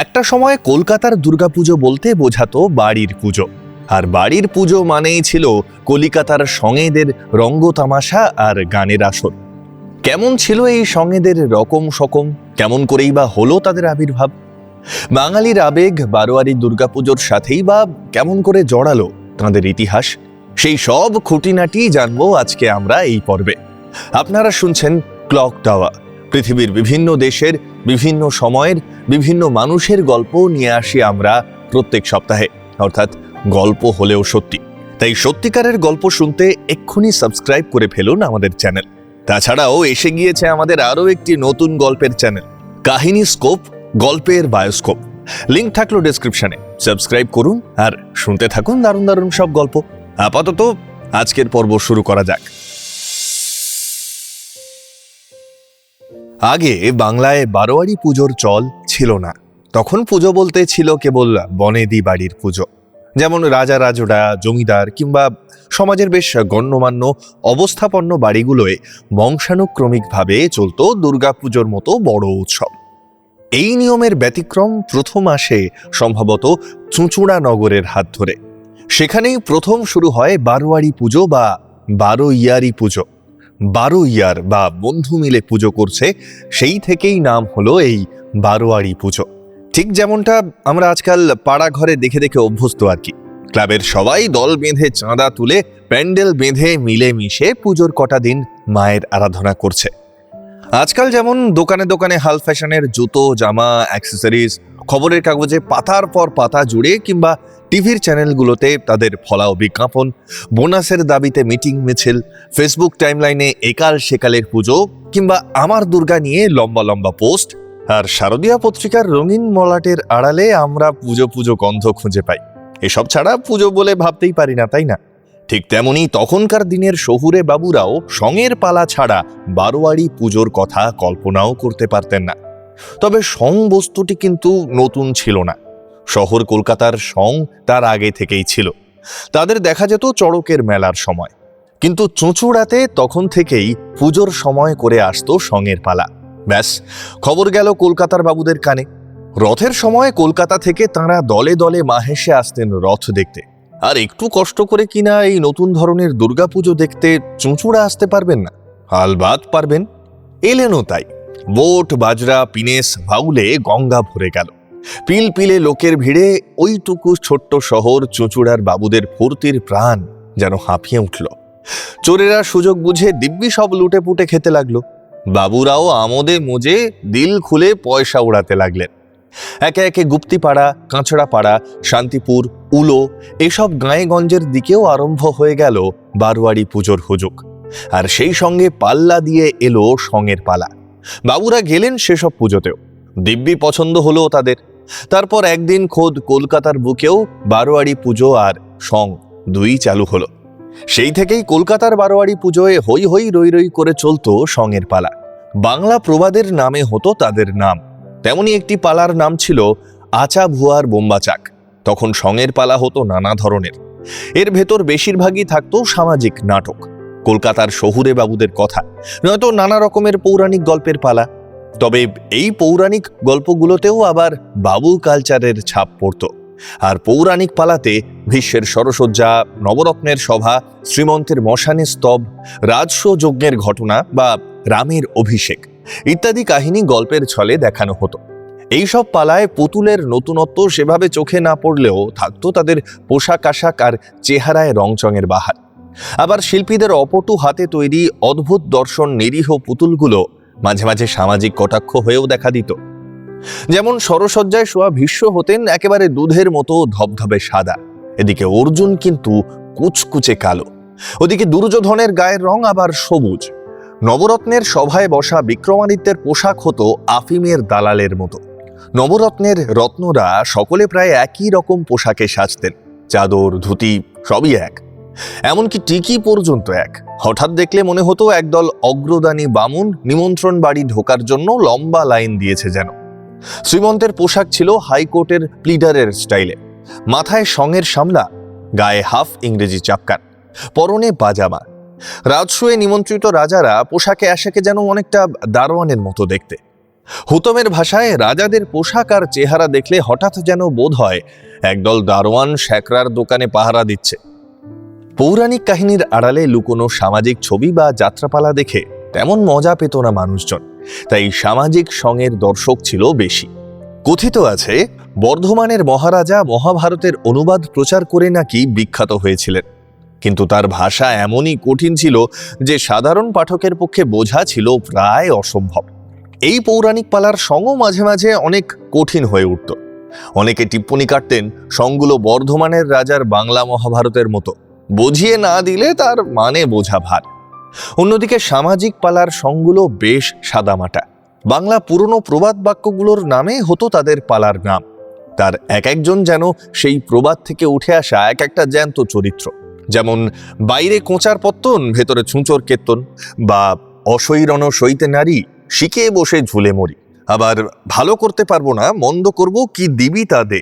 একটা সময় কলকাতার দুর্গাপুজো বলতে বোঝাতো বাড়ির পুজো। আর বাড়ির পুজো মানেই ছিল কলিকাতার সঙ্গেদের রঙ্গ তামাশা আর গানের আসর। কেমন ছিল এই সঙ্গেদের রকম সকম? কেমন করেই বা হলো তাদের আবির্ভাব? বাঙালির আবেগ বারোয়ারি দুর্গাপুজোর সাথেই বা কেমন করে জড়ালো তাঁদের ইতিহাস? সেই সব খুঁটিনাটি জানব আজকে আমরা এই পর্বে। আপনারা শুনছেন ক্লক টাওয়ার। পৃথিবীর বিভিন্ন দেশের, বিভিন্ন সময়ের, বিভিন্ন মানুষের গল্প নিয়ে আসি আমরা প্রত্যেক সপ্তাহে। অর্থাৎ গল্প হলেও সত্যি। তাই সত্যিকারের গল্প শুনতে এক্ষুনি সাবস্ক্রাইব করে ফেলুন আমাদের চ্যানেল। তাছাড়াও এসে গিয়েছে আমাদের আরও একটি নতুন গল্পের চ্যানেল, কাহিনী স্কোপ, গল্পের বায়োস্কোপ। লিঙ্ক থাকল ডেসক্রিপশনে। সাবস্ক্রাইব করুন আর শুনতে থাকুন দারুণ দারুণ সব গল্প। আপাতত আজকের পর্ব শুরু করা যাক। আগে বাংলায় বারোয়ারি পুজোর চল ছিল না। তখন পুজো বলতে ছিল কেবল বনেদি বাড়ির পুজো। যেমন রাজা রাজোডা, জমিদার কিংবা সমাজের বেশ গণ্যমান্য, অবস্থাপন্ন বাড়িগুলোয় বংশানুক্রমিকভাবে চলত দুর্গাপুজোর মতো বড় উৎসব। এই নিয়মের ব্যতিক্রম প্রথম আসে সম্ভবত চুঁচুড়া নগরের হাত ধরে। সেখানেই প্রথম শুরু হয় বারোয়ারি পুজো বা বারো ইয়ারি পুজো। বারো ইয়ার বা বন্ধু মিলে পুজো করছে, সেই থেকেই নাম হলো এই বারোয়ারি পুজো। ঠিক যেমনটা আমরা আজকাল পাড়া ঘরে দেখে দেখে অভ্যস্ত আর কি। ক্লাবের সবাই দল বেঁধে চাঁদা তুলে প্যান্ডেল বেঁধে মিলে মিশে পুজোর কটা দিন মায়ের আরাধনা করছে। আজকাল যেমন দোকানে দোকানে হাল ফ্যাশনের জুতো, জামা, অ্যাক্সেসরিজ খবরের কাগজে পাতার পর পাতা জুড়ে কিংবা টিভির চ্যানেলগুলোতে তাদের ফলাও বিজ্ঞাপন, বোনাসের দাবিতে মিটিং মিছিল, ফেসবুক টাইমলাইনে একাল সেকালের পুজো কিংবা আমার দুর্গা নিয়ে লম্বা লম্বা পোস্ট। আর শারদীয়া পত্রিকার রঙিন মলাটের আড়ালে আমরা পুজো পুজো গন্ধ খুঁজে পাই। এসব ছাড়া পুজো বলে ভাবতেই পারি না, তাই না? ঠিক তেমনি তখনকার দিনের শহুরে বাবুরাও সঙের পালা ছাড়া বারোয়ারি পুজোর কথা কল্পনাও করতে পারতেন না। তবে সং বস্তুটি কিন্তু নতুন ছিল না। শহর কলকাতার সং তার আগে থেকেই ছিল। তাদের দেখা যেত চড়কের মেলার সময়। কিন্তু চুঁচুড়াতে তখন থেকেই পুজোর সময় করে আসতো সঙের পালা। ব্যাস, খবর গেল কলকাতার বাবুদের কানে। রথের সময় কলকাতা থেকে তাঁরা দলে দলে মাহেসে আসতেন রথ দেখতে। আর একটু কষ্ট করে কিনা এই নতুন ধরনের দুর্গাপুজো দেখতে চুঁচুড়া আসতে পারবেন না? আলবাত পারবেন? এলেনও তাই। বোট বাজরা, পিনেস ভাউলে গঙ্গা ভরে গেল। পিল পিলে লোকের ভিড়ে ওইটুকু ছোট্ট শহর চুঁচুড়ার বাবুদের ফুর্তির প্রাণ যেন হাঁপিয়ে উঠল। চোরেরা সুযোগ বুঝে দিব্যি সব লুটে পুটে খেতে লাগল। বাবুরাও আমোদে মজে দিল খুলে পয়সা উড়াতে লাগলেন। একে একে গুপ্তিপাড়া, কাঁচড়াপাড়া, শান্তিপুর, উলো এসব গাঁয়েগঞ্জের দিকেও আরম্ভ হয়ে গেল বারোয়ারি পুজোর হুজুক। আর সেই সঙ্গে পাল্লা দিয়ে এলো সঙের পালা। বাবুরা গেলেন সেসব পুজোতেও। দিব্যি পছন্দ হলো তাদের। তারপর একদিন খোদ কলকাতার বুকেও বারোয়ারি পুজো আর সং দুই চালু হলো। সেই থেকেই কলকাতার বারোয়ারি পুজোয় হই হই রই রই করে চলতো সঙের পালা। বাংলা প্রবাদের নামে হতো তাদের নাম। তেমনি একটি পালার নাম ছিল আচা ভুয়ার বোম্বাচাক। তখন সঙের পালা হতো নানা ধরনের। এর ভেতর বেশিরভাগই থাকতো সামাজিক নাটক। কলকাতার শহুরে বাবুদের কথা, নয়তো নানা রকমের পৌরাণিক গল্পের পালা। তবে এই পৌরাণিক গল্পগুলোতেও আবার বাবু কালচারের ছাপ পড়ত। আর পৌরাণিক পালাতে ভীষ্মের সরসজ্জা, নবরত্নের সভা, শ্রীমন্তের মশানে স্তব, রাজস্ব যজ্ঞের ঘটনা বা রামের অভিষেক ইত্যাদি কাহিনী গল্পের ছলে দেখানো হতো। এইসব পালায় পুতুলের নতুনত্ব সেভাবে চোখে না পড়লেও থাকতো তাদের পোশাক আশাক আর চেহারায় রংচঙের বাহার। আবার শিল্পীদের অপটু হাতে তৈরি অদ্ভুত দর্শন নিরীহ পুতুলগুলো মাঝে মাঝে সামাজিক কটাক্ষ হয়েও দেখা দিত। যেমন সরসজ্জায় শোয়া ভীষ্ম হতেন একেবারে দুধের মতো ধবধবে সাদা। এদিকে অর্জুন কিন্তু কুচকুচে কালো। ওদিকে দুর্যোধনের গায়ের রং আবার সবুজ। নবরত্নের সভায় বসা বিক্রমাদিত্যের পোশাক হতো আফিমের দালালের মতো। নবরত্নের রত্নরা সকলে প্রায় একই রকম পোশাকে সাজতেন। চাদর, ধুতি, সবই এক। এমনকি টিকি পর্যন্ত এক। হঠাৎ দেখলে মনে হতো একদল অগ্রদানী বামুন নিমন্ত্রণ বাড়ি ঢোকার জন্য লম্বা লাইন দিয়েছে যেন। শ্রীমন্তের পোশাক ছিল হাইকোর্টের প্লিডারের স্টাইলে। মাথায় সঙের সামলা, গায়ে হাফ ইংরেজি চাপকান, পরনে পাজামা। রাজসূয়ে নিমন্ত্রিত রাজারা পোশাকে আশাকে যেন অনেকটা দারোয়ানের মতো দেখতে। হুতমের ভাষায় রাজাদের পোশাক আর চেহারা দেখলে হঠাৎ যেন বোধ হয় একদল দারোয়ান শ্যাকরার দোকানে পাহারা দিচ্ছে। পৌরাণিক কাহিনীর আড়ালে লুকোনো সামাজিক ছবি বা যাত্রাপালা দেখে তেমন মজা পেত না মানুষজন। তাই সামাজিক সঙ্গের দর্শক ছিল বেশি। কথিত আছে, বর্ধমানের মহারাজা মহাভারতের অনুবাদ প্রচার করে নাকি বিখ্যাত হয়েছিলেন। কিন্তু তার ভাষা এমনই কঠিন ছিল যে সাধারণ পাঠকের পক্ষে বোঝা ছিল প্রায় অসম্ভব। এই পৌরাণিক পালার সঙ্গও মাঝে মাঝে অনেক কঠিন হয়ে উঠত। অনেকে টিপ্পনি কাটতেন সঙ্গগুলো বর্ধমানের রাজার বাংলা মহাভারতের মতো। বুঝিয়ে না দিলে তার মানে বোঝা ভার। অন্যদিকে সামাজিক পালার সঙ্গগুলো বেশ সাদামাটা। বাংলা পুরনো প্রবাদ বাক্যগুলোর নামে হতো তাদের পালার নাম তার এক একজন যেন সেই প্রবাদ থেকে উঠে আসা এক একটা জ্যান্ত চরিত্র। যেমন, বাইরে কোঁচার পত্তন, ভেতরে ছুঁচোর কেতন, বা অসৈরণ সইতে নারী, শিখে বসে ঝুলে মরি। আবার, ভালো করতে পারব না, মন্দ করব কি দিবি তা দে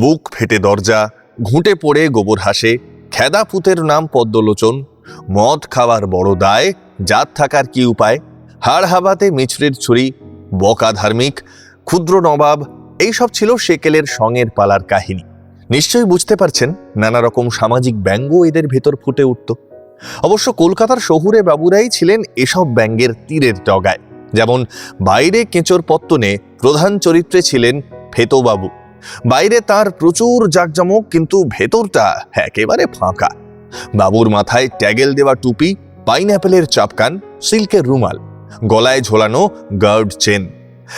বুক ফেটে দরজা, ঘুঁটে পড়ে গোবর হাসে খেদা পুতের নাম পদ্মলোচন। মদ খাওয়ার বড় দায়, জাত থাকার কি উপায়? হাড় হাবাতে মিছরির ছুরি, বকা ধার্মিক, ক্ষুদ্র নবাব, এইসব ছিল সেকেলের সঙের পালার কাহিনী। নিশ্চয়ই বুঝতে পারছেন নানা রকম সামাজিক ব্যঙ্গ এদের ভেতর ফুটে উঠত। অবশ্য কলকাতার শহুরে বাবুরাই ছিলেন এসব ব্যঙ্গের তীরের ডগায় যেমন, বাইরে কেঁচোর পত্তনে প্রধান চরিত্রে ছিলেন ফেতোবাবু। বাইরে তার প্রচুর জাকজমক, কিন্তু ভেতরটা একেবারে ফাঁকা। বাবুর মাথায় ট্যাগেল দেওয়া টুপি, পাইনঅ্যাপেলের চাপকান, সিল্কের রুমাল, গলায় ঝোলানো গার্ড চেন।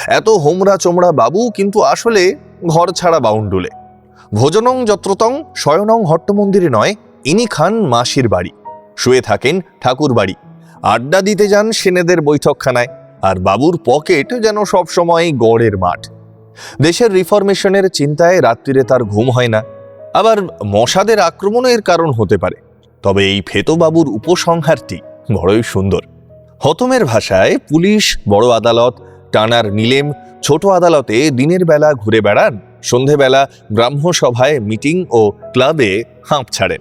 এত হোমরা চোমড়া বাবু কিন্তু আসলে ঘর ছাড়া বাউন্ডুলে। ভোজনং যত্রতং, শয়নং হট্টমন্দিরে নয়, ইনি খান মাসির বাড়ি। শুয়ে থাকেন ঠাকুর বাড়ি। আড্ডা দিতে যান সেনেদের বৈঠকখানায়, আর বাবুর পকেট যেন সবসময় গড়ের মাঠ। দেশের রিফরমেশনের চিন্তায় রাত্রিরে তার ঘুম হয় না। আবার মশাদের আক্রমণের কারণ হতে পারে। তবে এই ফেতোবাবুর উপসংহারটি বড়ই সুন্দর। হতমের ভাষায়, পুলিশ, বড় আদালত, টানার নিলেম, ছোট আদালতে দিনের বেলা ঘুরে বেড়ান, সন্ধেবেলা ব্রাহ্মসভায় মিটিং ও ক্লাবে হাঁপ ছাড়েন।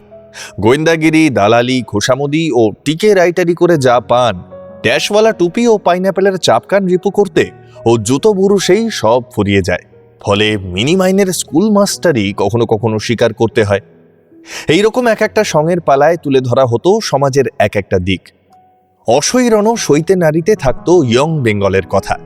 গোয়েন্দাগিরি, দালালি খোসামদি ও টিকে রাইটারি করে যা পান, ড্যাশওয়ালা টুপি ও পাইনঅ্যাপেলের চাপকান রিপু করতে ও জুতো বুরুষেই সব ফুরিয়ে যায়। ফলে মিনি মাইনের স্কুল মাস্টারই কখনো কখনো স্বীকার করতে হয়। এইরকম এক একটা সঙের পালায় তুলে ধরা হতো সমাজের এক একটা দিক। অসৈরণ সইতে নারীতে থাকতো ইয়ং বেঙ্গলের কথা।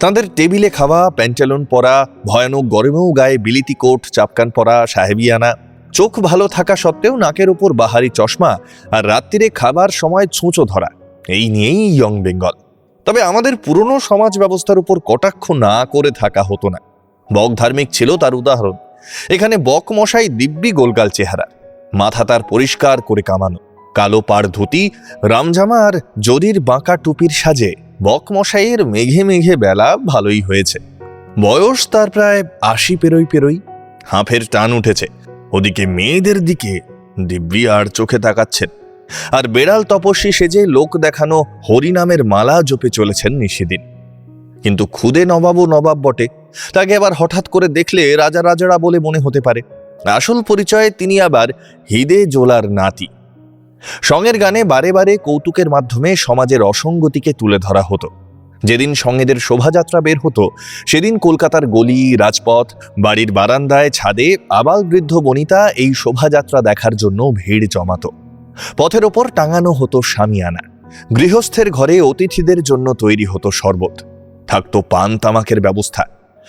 তাঁদের টেবিলে খাওয়া, প্যান্টালন পরা, ভয়ানক গরমেও গায়ে বিলিতি কোট, চাপকান পরা, সাহেবিয়ানা, চোখ ভালো থাকা সত্ত্বেও নাকের ওপর বাহারি চশমা আর রাত্রিরে খাবার সময় ছুঁচো ধরা। এই নিয়েই ইয়ং বেঙ্গল। তবে আমাদের পুরনো সমাজ ব্যবস্থার উপর কটাক্ষ না করে থাকা হতো না। বক ধার্মিক ছিল তার উদাহরণ। এখানে বক মশাই দিব্যি গোলগাল চেহারা। মাথা তার পরিষ্কার করে কামানো। কালো পাড় ধুতি, রামজামা আর জরির বাঁকা টুপির সাজে বক মশাইয়ের মেঘে মেঘে বেলা ভালোই হয়েছে। বয়স তার প্রায় আশি পেরোই পেরোই। হাঁফের টান উঠেছে। ওদিকে মেয়েদের দিকে দিব্যি আর চোখে তাকাচ্ছেন। আর বেড়াল তপস্বী সেজে লোক দেখানো হরিনামের মালা জপে চলেছেন নিশিদিন কিন্তু খুদে নবাবও নবাব বটে। তাকে আবার হঠাৎ করে দেখলে রাজা রাজারা বলে মনে হতে পারে। আসল পরিচয়ে তিনি আবার হিদে জোলার নাতি। সঙ্গের গানে বারে বারে কৌতুকের মাধ্যমে সমাজের অসঙ্গতিকে তুলে ধরা হতো। যেদিন সঙ্গেদের শোভাযাত্রা বের হতো, সেদিন কলকাতার গলি, রাজপথ, বাড়ির বারান্দায়, ছাদে আবাল বৃদ্ধ বনিতা এই শোভাযাত্রা দেখার জন্য ভিড় জমাতো। পথের ওপর টাঙানো হতো সামিয়ানা গৃহস্থের ঘরে অতিথিদের জন্য তৈরি হতো শরবত। থাকতো পান তামাকের ব্যবস্থা।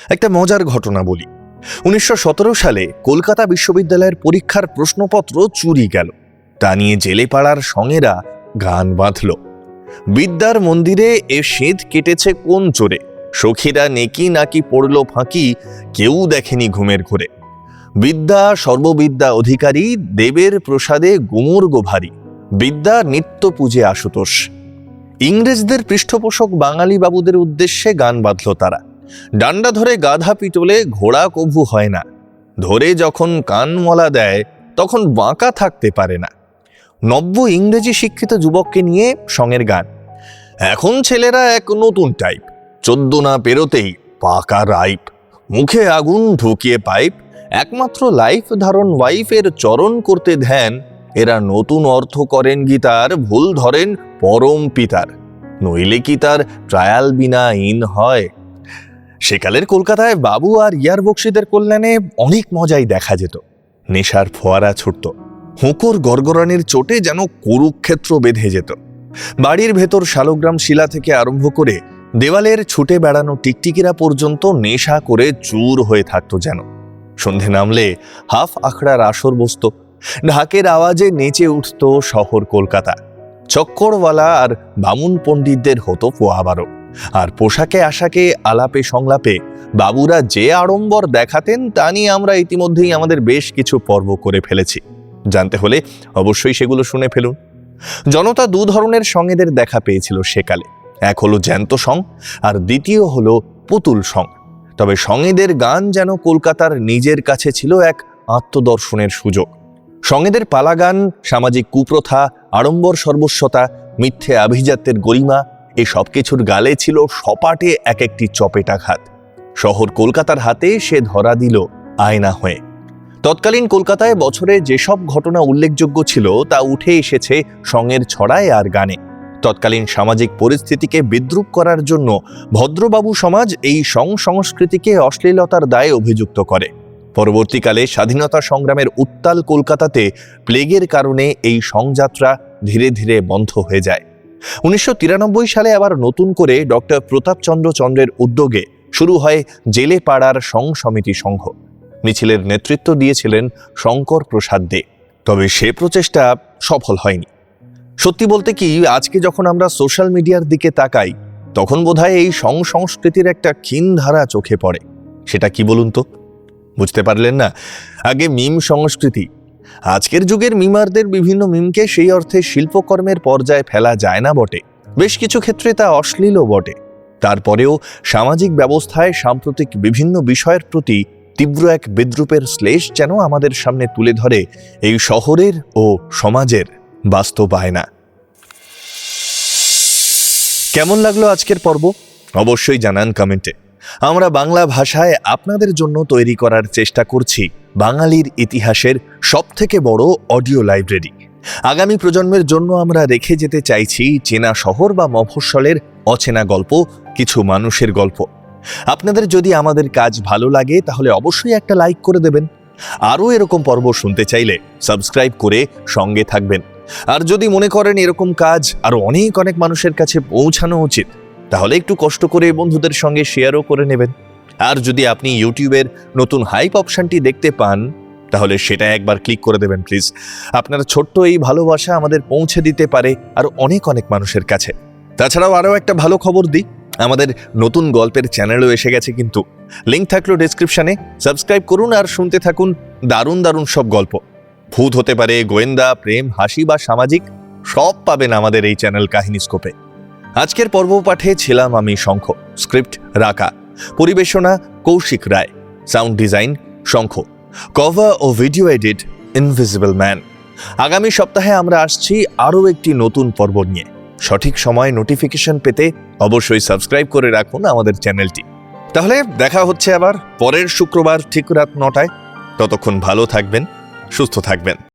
একটা মজার ঘটনা বলি। উনিশশো সতেরো সালে কলকাতা বিশ্ববিদ্যালয়ের পরীক্ষার প্রশ্নপত্র চুরি গেল। তা নিয়ে জেলে পাড়ার সঙ্গেরা গান বাঁধল। বিদ্যার মন্দিরে এ সেঁধ কেটেছে কোন চোরে? সখীরা নেকি নাকি পড়ল ফাঁকি? কেউ দেখেনি ঘুমের ঘুরে। বিদ্যা সর্ববিদ্যা অধিকারী দেবের প্রসাদে গুমুর গোভারি। বিদ্যা নিত্য পূজে আশুতোষ। ইংরেজদের পৃষ্ঠপোষক বাঙালি বাবুদের উদ্দেশ্যে গান বাঁধল তারা। ডান্ডা ধরে গাধা পিটলে ঘোড়া কভু হয় না। ধরে যখন কান মলা দেয়, তখন বাঁকা থাকতে পারে না। নব্য ইংরেজি শিক্ষিত যুবককে নিয়ে সঙের গান। এখন ছেলেরা এক নতুন টাইপ চোদ্দ না পেরোতেই পাকা রাইপ মুখে আগুন ঢুকিয়ে পাইপ একমাত্র লাইফ ধারণ ওয়াইফের চরণ করতে ধ্যান। এরা নতুন অর্থ করেন গীতার, ভুল ধরেন পরম পিতার। নইলে কি তার ট্রায়াল বিনা ইন হয়? সেকালের কলকাতায় বাবু আর ইয়ার বক্সিদের কল্যাণে অনেক মজাই দেখা যেত। নেশার ফোয়ারা ছুটত। হুঁকোর গরগরানির চোটে যেন কুরুক্ষেত্র বেঁধে যেত। বাড়ির ভেতর শালগ্রাম শিলা থেকে আরম্ভ করে দেওয়ালের ছুটে বেড়ানো টিকটিকিরা পর্যন্ত নেশা করে চুর হয়ে থাকতো যেন। সন্ধে নামলে হাফ আখড়ার আসর বসত। ঢাকের আওয়াজে নেচে উঠত শহর কলকাতা। চক্করওয়ালা আর বামুন পণ্ডিতদের হতো পোয়াবারও আর পোশাকে আশাকে, আলাপে সংলাপে বাবুরা যে আড়ম্বর দেখাতেন তা নিয়ে আমরা ইতিমধ্যেই আমাদের বেশ কিছু পর্ব করে ফেলেছি। জানতে হলে অবশ্যই সেগুলো শুনে ফেলুন। জনতা দু ধরনের সঙ্গেদের দেখা পেয়েছিল সেকালে। এক হলো জ্যান্ত সং আর দ্বিতীয় হলো পুতুল সং। তবে সঙ্গেদের গান যেন কলকাতার নিজের কাছে ছিল এক আত্মদর্শনের সুযোগ। সঙ্গেদের পালাগান, সামাজিক কুপ্রথা, আড়ম্বর সর্বস্বতা, মিথ্যে আভিজাত্যের গরিমা এই সব কিছুর গালে ছিল সপাটে এক একটি চপেটাঘাত শহর কলকাতার হাতে সে ধরা দিল আয়না হয়ে। তৎকালীন কলকাতায় বছরে যেসব ঘটনা উল্লেখযোগ্য ছিল তা উঠে এসেছে সঙ্গের ছড়ায় আর গানে। তৎকালীন সামাজিক পরিস্থিতিকে বিদ্রুপ করার জন্য ভদ্রবাবু সমাজ এই সং সংস্কৃতিকে অশ্লীলতার দায়ে অভিযুক্ত করে। পরবর্তীকালে স্বাধীনতা সংগ্রামের উত্তাল কলকাতাতে প্লেগের কারণে এই সংযাত্রা ধীরে ধীরে বন্ধ হয়ে যায়। উনিশশো তিরানব্বই সালে আবার নতুন করে ডক্টর প্রতাপচন্দ্র চন্দ্রের উদ্যোগে শুরু হয় জেলে পাড়ার সং সমিতি সংঘ। মিছিলের নেতৃত্ব দিয়েছিলেন শঙ্কর প্রসাদ দে। তবে সে প্রচেষ্টা সফল হয়নি। সত্যি বলতে কি, আজকে যখন আমরা সোশ্যাল মিডিয়ার দিকে তাকাই, তখন বোধহয় এই সংস্কৃতির একটা ক্ষীণ ধারা চোখে পড়ে। সেটা কি বলুন তো? বুঝতে পারলেন না? আগে মিম সংস্কৃতি। আজকের যুগের মিমারদের বিভিন্ন মিমকে সেই অর্থে শিল্পকর্মের পর্যায়ে ফেলা যায় না বটে। বেশ কিছু ক্ষেত্রে তা অশ্লীলও বটে। তারপরেও সামাজিক ব্যবস্থায় সাম্প্রতিক বিভিন্ন বিষয়ের প্রতি তীব্র এক বিদ্রুপের শ্লেষ যেন আমাদের সামনে তুলে ধরে এই শহরের ও সমাজের। বাস্তব আয়না কেমন লাগল আজকের পর্ব? অবশ্যই জানান কমেন্টে। আমরা বাংলা ভাষায় আপনাদের জন্য তৈরি করার চেষ্টা করছি বাঙালির ইতিহাসের সবথেকে বড় অডিও লাইব্রেরি। আগামী প্রজন্মের জন্য আমরা রেখে যেতে চাইছি চেনা শহর বা মফস্বলের অচেনা গল্প, কিছু মানুষের গল্প। আপনাদের যদি আমাদের কাজ ভালো লাগে, তাহলে অবশ্যই একটা লাইক করে দেবেন। আরও এরকম পর্ব শুনতে চাইলে সাবস্ক্রাইব করে সঙ্গে থাকবেন। আর যদি মনে করেন এরকম কাজ আরও অনেক অনেক মানুষের কাছে পৌঁছানো উচিত, তাহলে একটু কষ্ট করে বন্ধুদের সঙ্গে শেয়ারও করে নেবেন। আর যদি আপনি ইউটিউবের নতুন হাইপ অপশনটি দেখতে পান, তাহলে সেটা একবার ক্লিক করে দেবেন প্লিজ আপনার ছোট্ট এই ভালোবাসা আমাদের পৌঁছে দিতে পারে আর অনেক অনেক মানুষের কাছে। তাছাড়াও আরও একটা ভালো খবর দিই, আমাদের নতুন গল্পের চ্যানেলও এসে গেছে কিন্তু। লিঙ্ক থাকল ডেসক্রিপশনে সাবস্ক্রাইব করুন আর শুনতে থাকুন দারুণ দারুণ সব গল্প। ভূত হতে পারে, গোয়েন্দা, প্রেম, হাসি বা সামাজিক, সব পাবেন আমাদের এই চ্যানেল কাহিনী স্কোপে আজকের পর্ব পাঠে ছিলাম আমি শঙ্খ, স্ক্রিপ্ট রাকা, পরিবেশনা Kaushik Roy, sound design Shankha, cover ও ভিডিও এডিট ইনভিজিবল ম্যান। আগামী সপ্তাহে আমরা আসছি আরও একটি নতুন পর্ব নিয়ে। সঠিক সময় নোটিফিকেশন পেতে অবশ্যই সাবস্ক্রাইব করে রাখুন আমাদের চ্যানেলটি। তাহলে দেখা হচ্ছে আবার পরের শুক্রবার ঠিক রাত নটায়। ততক্ষণ ভালো থাকবেন। সুস্থ থাকবেন।